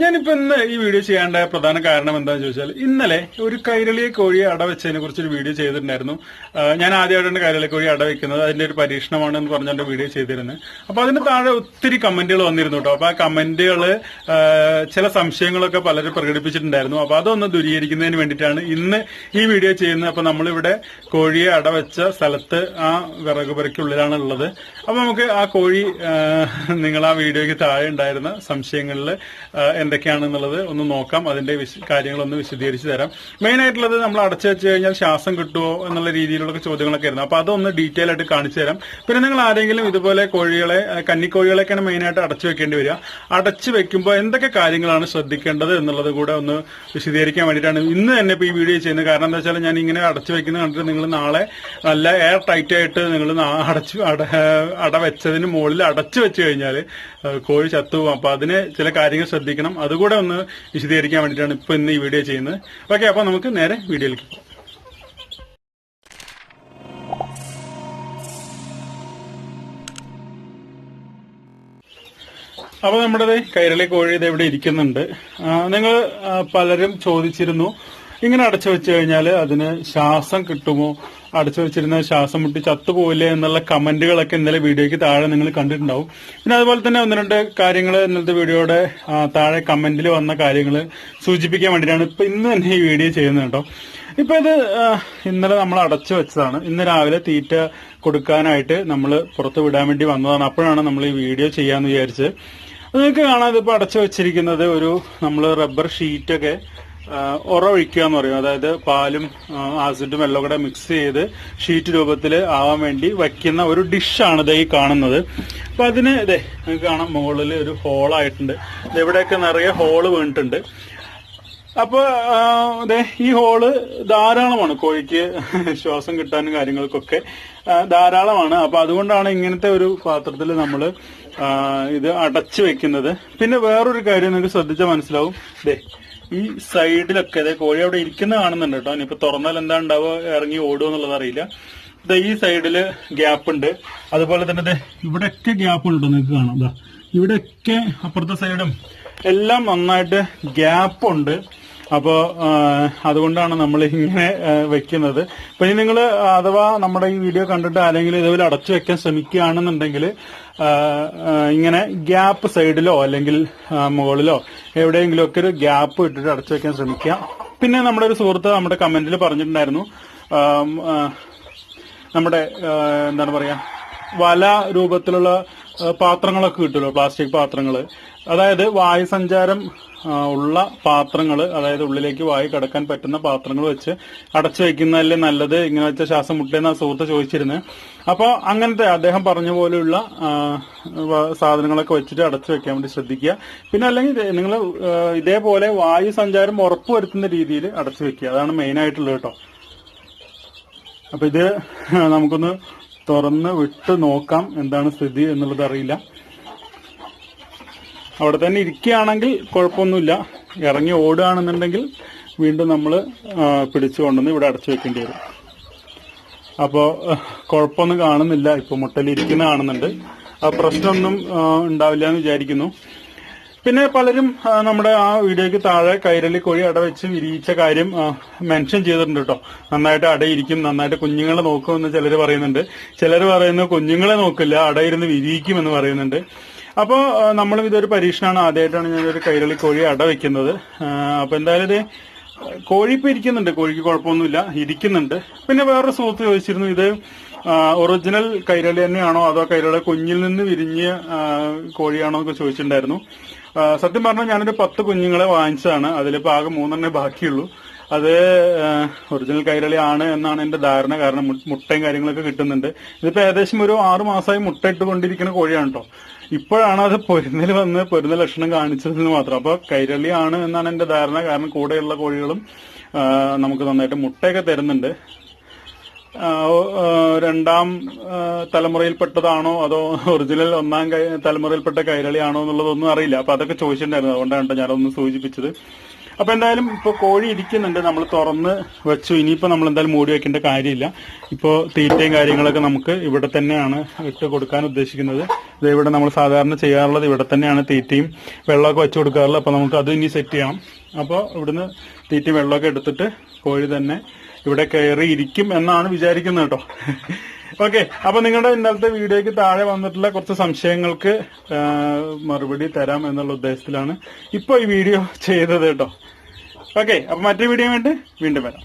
ഞാനിപ്പോ ഇന്ന് ഈ വീഡിയോ ചെയ്യാണ്ട പ്രധാന കാരണം എന്താണെന്ന് ചോദിച്ചാൽ ഇന്നലെ ഒരു കൈരളിയെ കോഴിയെ അടവെച്ചതിനെ കുറിച്ച് ഒരു വീഡിയോ ചെയ്തിട്ടുണ്ടായിരുന്നു. ഞാൻ ആദ്യമായിട്ടാണ് കൈരളി കോഴി അടവെക്കുന്നത്. അതിന്റെ ഒരു പരീക്ഷണമാണ് എന്ന് പറഞ്ഞുകൊണ്ട് വീഡിയോ ചെയ്തിരുന്നത്. അപ്പൊ അതിന് താഴെ ഒത്തിരി കമന്റുകൾ വന്നിരുന്നു കേട്ടോ. അപ്പൊ ആ കമന്റുകൾ ചില സംശയങ്ങളൊക്കെ പലരും പ്രകടിപ്പിച്ചിട്ടുണ്ടായിരുന്നു. അപ്പൊ അതൊന്ന് ദൂരീകരിക്കുന്നതിന് വേണ്ടിയിട്ടാണ് ഇന്ന് ഈ വീഡിയോ ചെയ്യുന്നത്. അപ്പൊ നമ്മളിവിടെ കോഴിയെ അടവെച്ച സ്ഥലത്ത് ആ വിറക് പുരയ്ക്കുള്ളിലാണ് ഉള്ളത് അപ്പൊ നമുക്ക് ആ കോഴി നിങ്ങൾ ആ വീഡിയോയ്ക്ക് താഴെ ഉണ്ടായിരുന്ന സംശയങ്ങളിൽ എന്തൊക്കെയാണെന്നുള്ളത് ഒന്ന് നോക്കാം. അതിന്റെ കാര്യങ്ങളൊന്ന് വിശദീകരിച്ച് തരാം. മെയിൻ ആയിട്ടുള്ളത് നമ്മൾ അടച്ചു വെച്ച് കഴിഞ്ഞാൽ ശ്വാസം കിട്ടുമോ എന്നുള്ള രീതിയിലുള്ള ചോദ്യങ്ങളൊക്കെ ആയിരുന്നു. അപ്പൊ അതൊന്ന് ഡീറ്റെയിൽ ആയിട്ട് കാണിച്ചു തരാം. പിന്നെ നിങ്ങൾ ആരെങ്കിലും ഇതുപോലെ കോഴികളെ കന്നിക്കോഴികളെയൊക്കെയാണ് മെയിൻ ആയിട്ട് അടച്ചു വെക്കേണ്ടി വരിക. അടച്ചു വെക്കുമ്പോൾ എന്തൊക്കെ കാര്യങ്ങളാണ് ശ്രദ്ധിക്കേണ്ടത് എന്നുള്ളത് കൂടെ ഒന്ന് വിശദീകരിക്കാൻ വേണ്ടിയിട്ടാണ് ഇന്ന് തന്നെ ഇപ്പൊ ഈ വീഡിയോ ചെയ്യുന്നത്. കാരണം എന്താ വെച്ചാൽ ഞാൻ ഇങ്ങനെ അടച്ചു വെക്കുന്നത് കണ്ടിട്ട് നിങ്ങൾ നാളെ നല്ല എയർ ടൈറ്റ് ആയിട്ട് നിങ്ങൾ അടച്ചു അട അട വെച്ചതിന് മുകളിൽ അടച്ചു വെച്ച് കഴിഞ്ഞാൽ കോഴി ചത്തുപോകും. അപ്പൊ അതിന് ചില കാര്യങ്ങൾ ശ്രദ്ധിക്കണം. അതുകൂടെ ഒന്ന് വിശദീകരിക്കാൻ വേണ്ടിയിട്ടാണ് ഇപ്പൊ ഇന്ന് ഈ വീഡിയോ ചെയ്യുന്നത്. ഓക്കെ അപ്പൊ നമുക്ക് നേരെ വീഡിയോയിലേക്ക് പോകാം. അപ്പൊ നമ്മുടെ കൈരളി കോഴി ഇത് ഇവിടെ ഇരിക്കുന്നുണ്ട്. നിങ്ങൾ പലരും ചോദിച്ചിരുന്നു ഇങ്ങനെ അടച്ചു വെച്ച് കഴിഞ്ഞാൽ അതിന് ശ്വാസം കിട്ടുമോ? അടച്ചു വെച്ചിരുന്ന ശ്വാസം മുട്ടി ചത്തുപോയില്ലേ എന്നുള്ള കമന്റുകളൊക്കെ ഇന്നലെ വീഡിയോയ്ക്ക് താഴെ നിങ്ങൾ കണ്ടിട്ടുണ്ടാവും. പിന്നെ അതുപോലെ തന്നെ ഒന്ന് രണ്ട് കാര്യങ്ങൾ ഇന്നത്തെ വീഡിയോയുടെ താഴെ കമന്റിൽ വന്ന കാര്യങ്ങൾ സൂചിപ്പിക്കാൻ വേണ്ടിയിട്ടാണ് ഇപ്പൊ ഇന്ന് തന്നെ ഈ വീഡിയോ ചെയ്യുന്നത് കേട്ടോ. ഇപ്പൊ ഇത് ഇന്നലെ നമ്മൾ അടച്ചു വെച്ചതാണ്. ഇന്ന് രാവിലെ തീറ്റ കൊടുക്കാനായിട്ട് നമ്മൾ പുറത്ത് വിടാൻ വേണ്ടി വന്നതാണ്. അപ്പോഴാണ് നമ്മൾ ഈ വീഡിയോ ചെയ്യാന്ന് വിചാരിച്ചത്. നിങ്ങൾക്ക് കാണാം ഇതിപ്പോ അടച്ചു വെച്ചിരിക്കുന്നത് ഒരു നമ്മൾ റബ്ബർ ഷീറ്റൊക്കെ ഉറ ഒഴിക്കുക എന്ന് പറയും. അതായത് പാലും ആസിഡും എല്ലാം കൂടെ മിക്സ് ചെയ്ത് ഷീറ്റ് രൂപത്തിൽ ആവാൻ വേണ്ടി വയ്ക്കുന്ന ഒരു ഡിഷാണ് ഇതായി കാണുന്നത്. അപ്പൊ അതിന് ഇതേ നിങ്ങൾക്ക് കാണാം മുകളിൽ ഒരു ഹോളായിട്ടുണ്ട് ഇവിടെയൊക്കെ നിറയെ ഹോൾ വീണിട്ടുണ്ട്. അപ്പോൾ അതെ ഈ ഹോൾ ധാരാളമാണ് കോഴിക്ക് ശ്വാസം കിട്ടാനും കാര്യങ്ങൾക്കൊക്കെ. ധാരാളമാണ്. അപ്പൊ അതുകൊണ്ടാണ് ഇങ്ങനത്തെ ഒരു പാത്രത്തിൽ നമ്മൾ ഇത് അടച്ചു വെക്കുന്നത്. പിന്നെ വേറൊരു കാര്യം നിങ്ങൾക്ക് ശ്രദ്ധിച്ചാൽ മനസ്സിലാവും. ദേ ഈ സൈഡിലൊക്കെ ദേ കോഴി അവിടെ ഇരിക്കുന്ന കാണുന്നുണ്ട് കേട്ടോ. ഇനിയിപ്പോ തുറന്നാൽ എന്താ ഉണ്ടാവുക? ഇറങ്ങി ഓടുക എന്നുള്ളത് അറിയില്ല. ദേ ഈ സൈഡിൽ ഗ്യാപ്പ് ഉണ്ട്. അതുപോലെ തന്നെ ഇവിടെയൊക്കെ ഗ്യാപ്പ് ഉണ്ട് നിങ്ങൾക്ക് കാണാം. ഇവിടെയൊക്കെ അപ്പുറത്തെ സൈഡും എല്ലാം നന്നായിട്ട് ഗ്യാപ്പ് ഉണ്ട്. അപ്പോ അതുകൊണ്ടാണ് നമ്മൾ ഇങ്ങനെ വെക്കുന്നത്. ഇപ്പൊ ഇനി നിങ്ങൾ അഥവാ നമ്മുടെ ഈ വീഡിയോ കണ്ടിട്ട് ആരെങ്കിലും ഇതുപോലെ അടച്ചു വെക്കാൻ ശ്രമിക്കുകയാണെന്നുണ്ടെങ്കിൽ ഇങ്ങനെ ഗ്യാപ്പ് സൈഡിലോ അല്ലെങ്കിൽ മുകളിലോ എവിടെയെങ്കിലും ഒക്കെ ഒരു ഗ്യാപ്പ് ഇട്ടിട്ട് അടച്ചു വെക്കാൻ ശ്രമിക്കുക. പിന്നെ നമ്മുടെ ഒരു സുഹൃത്ത് നമ്മുടെ കമന്റിൽ പറഞ്ഞിട്ടുണ്ടായിരുന്നു നമ്മുടെ എന്താണ് പറയാ വല രൂപത്തിലുള്ള പാത്രങ്ങളൊക്കെ കിട്ടുമല്ലോ പ്ലാസ്റ്റിക് പാത്രങ്ങൾ അതായത് വായു സഞ്ചാരം ഉള്ള പാത്രങ്ങൾ അതായത് ഉള്ളിലേക്ക് വായു കടക്കാൻ പറ്റുന്ന പാത്രങ്ങൾ വെച്ച് അടച്ചു വെക്കുന്നതല്ലേ നല്ലത്? ഇങ്ങനെ വെച്ച ശ്വാസം മുട്ടേന്ന് ആ സുഹൃത്ത് ചോദിച്ചിരുന്നത് അപ്പോൾ അങ്ങനത്തെ അദ്ദേഹം പറഞ്ഞ പോലെയുള്ള സാധനങ്ങളൊക്കെ വെച്ചിട്ട് അടച്ചു വെക്കാൻ വേണ്ടി ശ്രദ്ധിക്കുക. പിന്നെ അല്ലെങ്കിൽ നിങ്ങൾ ഇതേപോലെ വായു സഞ്ചാരം ഉറപ്പുവരുത്തുന്ന രീതിയിൽ അടച്ചു വെക്കുക അതാണ് മെയിൻ ആയിട്ടുള്ളത് കേട്ടോ. അപ്പൊ ഇത് നമുക്കൊന്ന് തുറന്ന് വിട്ട് നോക്കാം എന്താണ് സ്ഥിതി എന്നുള്ളത് അറിയില്ല. അവിടെ തന്നെ ഇരിക്കുകയാണെങ്കിൽ കുഴപ്പമൊന്നുമില്ല. ഇറങ്ങി ഓടുകയാണെന്നുണ്ടെങ്കിൽ വീണ്ടും നമ്മൾ പിടിച്ചു കൊണ്ടുവന്ന് ഇവിടെ അടച്ചു വെക്കേണ്ടി വരും. അപ്പോൾ കുഴപ്പമൊന്നും കാണുന്നില്ല. ഇപ്പോൾ മുട്ടലിരിക്കുന്ന കാണുന്നുണ്ട് ആ പ്രശ്നമൊന്നും ഉണ്ടാവില്ല എന്ന് വിചാരിക്കുന്നു. പിന്നെ പലരും നമ്മുടെ ആ വീഡിയോയ്ക്ക് താഴെ കൈരളി കോഴി അട വെച്ച് വിരിയിച്ച കാര്യം മെൻഷൻ ചെയ്തിട്ടുണ്ട് കേട്ടോ. നന്നായിട്ട് അടയിരിക്കും നന്നായിട്ട് കുഞ്ഞുങ്ങളെ നോക്കുമെന്ന് ചിലർ പറയുന്നുണ്ട്. ചിലർ പറയുന്നത് കുഞ്ഞുങ്ങളെ നോക്കില്ല അടയിരുന്ന് വിരിയിക്കും എന്ന് പറയുന്നുണ്ട്. അപ്പോൾ നമ്മളും ഇതൊരു പരീക്ഷണമാണ് ആദ്യമായിട്ടാണ് ഞാനൊരു കൈരളി കോഴി അട വെക്കുന്നത്. അപ്പോൾ അപ്പൊ എന്തായാലും ഇത് കോഴി ഇപ്പോൾ ഇരിക്കുന്നുണ്ട്. കോഴിക്ക് കുഴപ്പമൊന്നുമില്ല. ഇരിക്കുന്നുണ്ട്. പിന്നെ വേറൊരു സുഹൃത്ത് ചോദിച്ചിരുന്നു ഇത് ഒറിജിനൽ കൈരളി തന്നെയാണോ? അതോ കൈരളി കുഞ്ഞിൽ നിന്ന് വിരിഞ്ഞ കോഴിയാണോ? എന്നൊക്കെ ചോദിച്ചിട്ടുണ്ടായിരുന്നു. സത്യം പറഞ്ഞാൽ ഞാനൊരു പത്ത് കുഞ്ഞുങ്ങളെ വാങ്ങിച്ചതാണ്. അതിലിപ്പോ ആകെ മൂന്നെണ്ണേ ബാക്കിയുള്ളൂ. അത് ഒറിജിനൽ കൈരളി ആണ് എന്നാണ് എന്റെ ധാരണ. കാരണം മുട്ടയും കാര്യങ്ങളൊക്കെ കിട്ടുന്നുണ്ട്. ഇതിപ്പോ ഏകദേശം ഒരു ആറു മാസമായി മുട്ട ഇട്ടുകൊണ്ടിരിക്കുന്ന കോഴിയാണ് കേട്ടോ ഇപ്പോഴാണ് അത് പൊരുന്നൽ വന്ന് പൊരുന്ന ലക്ഷണം കാണിച്ചതെന്ന് മാത്രം. അപ്പൊ കൈരളി ആണ് എന്നാണ് എന്റെ ധാരണ. കാരണം കൂടെയുള്ള കോഴികളും നമുക്ക് നന്നായിട്ട് മുട്ടയൊക്കെ തരുന്നുണ്ട്. രണ്ടാം തലമുറയിൽപ്പെട്ടതാണോ അതോ ഒറിജിനൽ ഒന്നാം തലമുറയിൽപ്പെട്ട കൈരളിയാണോ എന്നുള്ളതൊന്നും അറിയില്ല. അപ്പൊ അതൊക്കെ ചോദിച്ചിട്ടുണ്ടായിരുന്നു. അതുകൊണ്ടാണ് ഞാനൊന്ന് സൂചിപ്പിച്ചത്. അപ്പൊ എന്തായാലും ഇപ്പൊ കോഴി ഇരിക്കുന്നുണ്ട് നമ്മൾ തുറന്ന് വെച്ചു. ഇനിയിപ്പോ നമ്മൾ എന്തായാലും മൂടി വെക്കേണ്ട കാര്യമില്ല. ഇപ്പോ തീറ്റയും കാര്യങ്ങളൊക്കെ നമുക്ക് ഇവിടെ തന്നെയാണ് ഇട്ട് കൊടുക്കാൻ ഉദ്ദേശിക്കുന്നത്. ഇത് ഇവിടെ നമ്മൾ സാധാരണ ചെയ്യാറുള്ളത് ഇവിടെ തന്നെയാണ് തീറ്റയും വെള്ളമൊക്കെ വെച്ചു കൊടുക്കാറുള്ളത്. അപ്പൊ നമുക്ക് അത് ഇനി സെറ്റ് ചെയ്യാം. അപ്പോൾ ഇവിടുന്ന് തീറ്റയും വെള്ളമൊക്കെ എടുത്തിട്ട് കോഴി തന്നെ ഇവിടെ കയറി ഇരിക്കും എന്നാണ് വിചാരിക്കുന്നത് കേട്ടോ. ഓക്കെ അപ്പൊ നിങ്ങളുടെ ഇന്നലത്തെ വീഡിയോയ്ക്ക് താഴെ വന്നിട്ടുള്ള കുറച്ച് സംശയങ്ങൾക്ക് മറുപടി തരാം എന്നുള്ള ഉദ്ദേശത്തിലാണ് ഇപ്പൊ ഈ വീഡിയോ ചെയ്തത് കേട്ടോ. ഓക്കെ അപ്പൊ മറ്റേ വീഡിയോ വേണ്ടി വീണ്ടും വരാം.